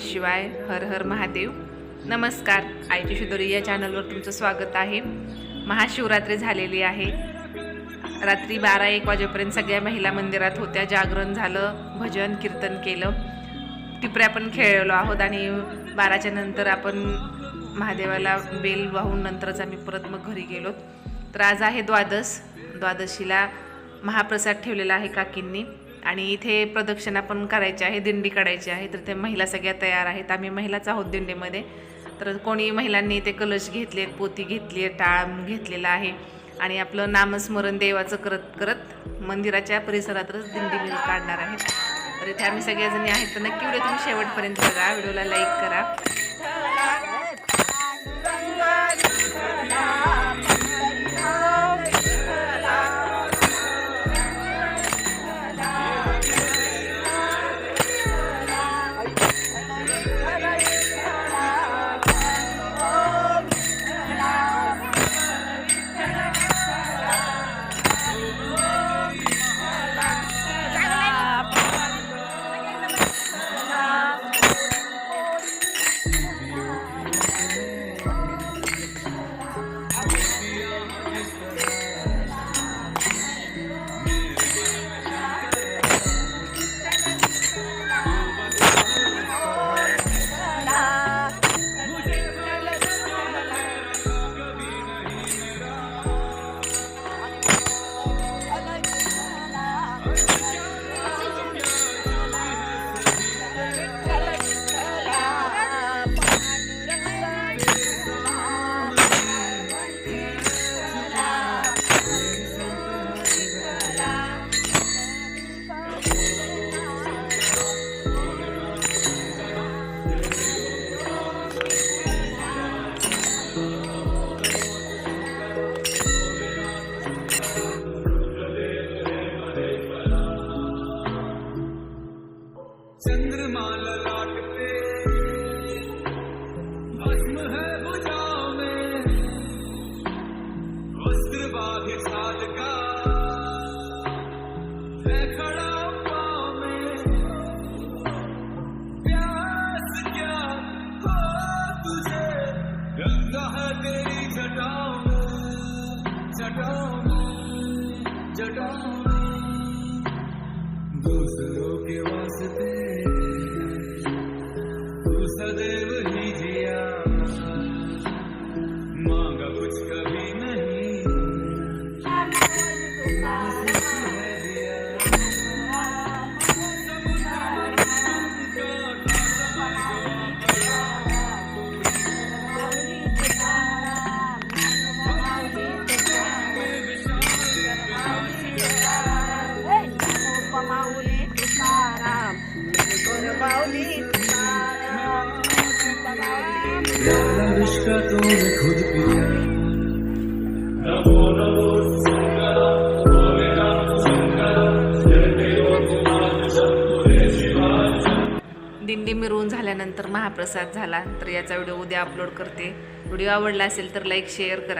शिवाय हर हर महादेव. नमस्कार आयची शिदोरी या चॅनलवर तुमचं स्वागत आहे. महाशिवरात्री झालेली आहे. रात्री बारा एक वाजेपर्यंत सगळ्या महिला मंदिरात होत्या. जागरण झालं भजन कीर्तन केलं. टिपऱ्या पण खेळलो आहोत आणि बाराच्या नंतर आपण महादेवाला बेल वाहून नंतरच आम्ही परत मग घरी गेलो. तर आज आहे द्वादश द्वादशीला महाप्रसाद ठेवलेला आहे काकींनी. आणि इथे प्रदक्षिणा पण करायची आहे दिंडी काढायची आहे. तर ते महिला सगळ्या तयार आहेत. आम्ही महिलाच आहोत दिंडीमध्ये. तर कोणी महिलांनी ते कलश घेतले पोती घेतली आहे टाळ घेतलेला आहे. आणि आपलं नामस्मरण देवाचं करत करत मंदिराच्या परिसरातच दिंडी काढणार आहेत तर इथे आम्ही सगळ्याजणी आहेत. तर नक्की व्हिडिओ तुम्ही शेवटपर्यंत बघा. व्हिडिओला लाईक करा. पे भस्म है भुजाओं में। वस्त्र साध का। खड़ा पाँव क्या तुझे? गंगा है तेरी जटाओं में। में। दूसरों के वास्ते तू खुद पिया दिंडी मिरवून झाल्यानंतर महाप्रसाद झाला. तर याचा व्हिडिओ उद्या अपलोड करते. व्हिडिओ आवडला असेल तर लाईक शेअर करा.